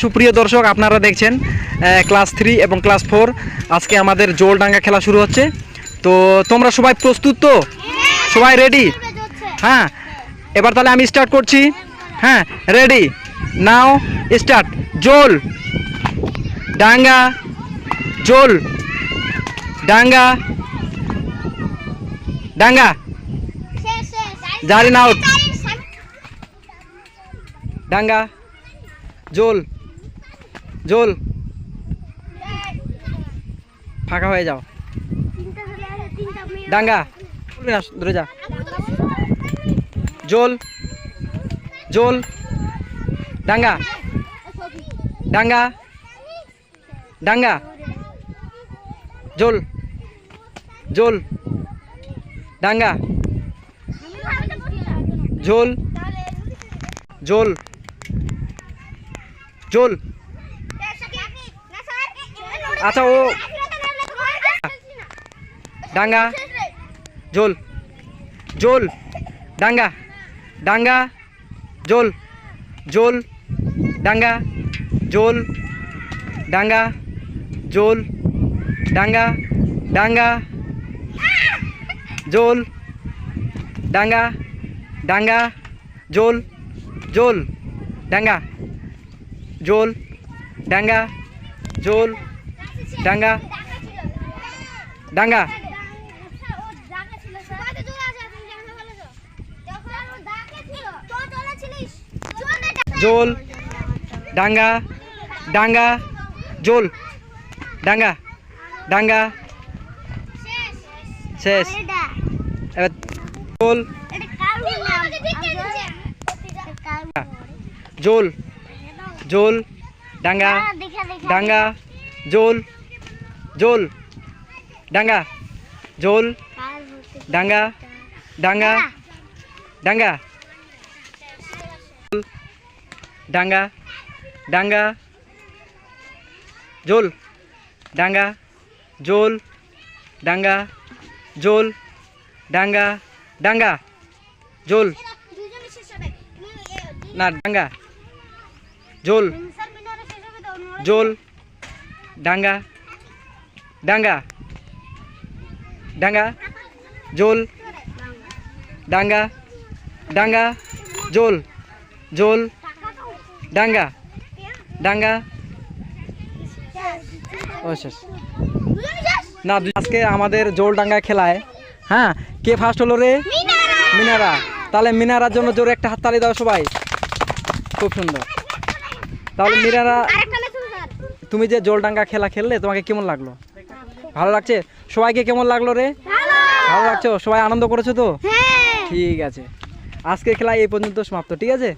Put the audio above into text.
সুপ্রিয় দর্শক আপনারা দেখছেন ক্লাস থ্রি এবং ক্লাস ফোর আজকে আমাদের জোরডাঙ্গা খেলা শুরু হচ্ছে। তো তোমরা সবাই প্রস্তুত তো? সবাই রেডি হ্যাঁ। এবার তাহলে আমি স্টার্ট করছি। হ্যাঁ রেডি নাও স্টার্ট জোল। ডাঙ্গা। জোল। ডাঙ্গা। ডাঙ্গা। জারিন আউট ডাঙ্গা। জোল। জোল। ফাঁকা হয়ে যাও। ডাঙ্গা ধরে যা। জোল। জোল। ডাঙ্গা ডাঙ্গা ডাঙ্গা জোল। জোল। ডাঙ্গা জোল। জোল। জোল। আচ্ছা, ও- ডাঙ্গা জোল জোল ডাঙ্গা ডাঙ্গা জোল জোল ডাঙ্গা জোল ডাঙ্গা জোল ডাঙ্গা ডাঙ্গা জোল ডাঙ্গা ডাঙ্গা জোল জোল ডাঙ্গা জোল ডাঙ্গা জোল ডাঙ্গা। ডাঙ্গা। জোল। ডাঙ্গা। ডাঙ্গা। জোল। ডাঙ্গা। ডাঙ্গা। শেষ। এবার জোল। জোল। জোল। ডাঙ্গা। ডাঙ্গা। জোল। জোল ডাঙ্গা জোল ডাঙ্গা ডাঙ্গা ডাঙ্গা ডাঙ্গা ডাঙ্গা জোল ডাঙ্গা জোল ডাঙ্গা জোল ডাঙ্গা ডাঙ্গা জোল না ডাঙ্গা জোল জোল ডাঙ্গা ডাঙ্গা। ডাঙ্গা। জোল। ডাঙ্গা। ডাঙ্গা। জোল। জোল। ডাঙ্গা। ডাঙ্গা। ও শেষ না আজকে আমাদের জোল ডাঙ্গা খেলায় হ্যাঁ? কে ফার্স্ট হলো রে? মিনারা। তাহলে মিনারার জন্য জোরে একটা হাততালি দাও সবাই। খুব সুন্দর। তাহলে মিনারা তুমি যে জোলডাঙ্গা খেলা খেললে তোমাকে কেমন লাগল? ভালো লাগছে? সবাইকে কেমন লাগল রে? ভালো। লাগছো? সবাই আনন্দ করেছ তো? ঠিক আছে। আজকের খেলা এই পর্যন্ত সমাপ্ত ঠিক আছে?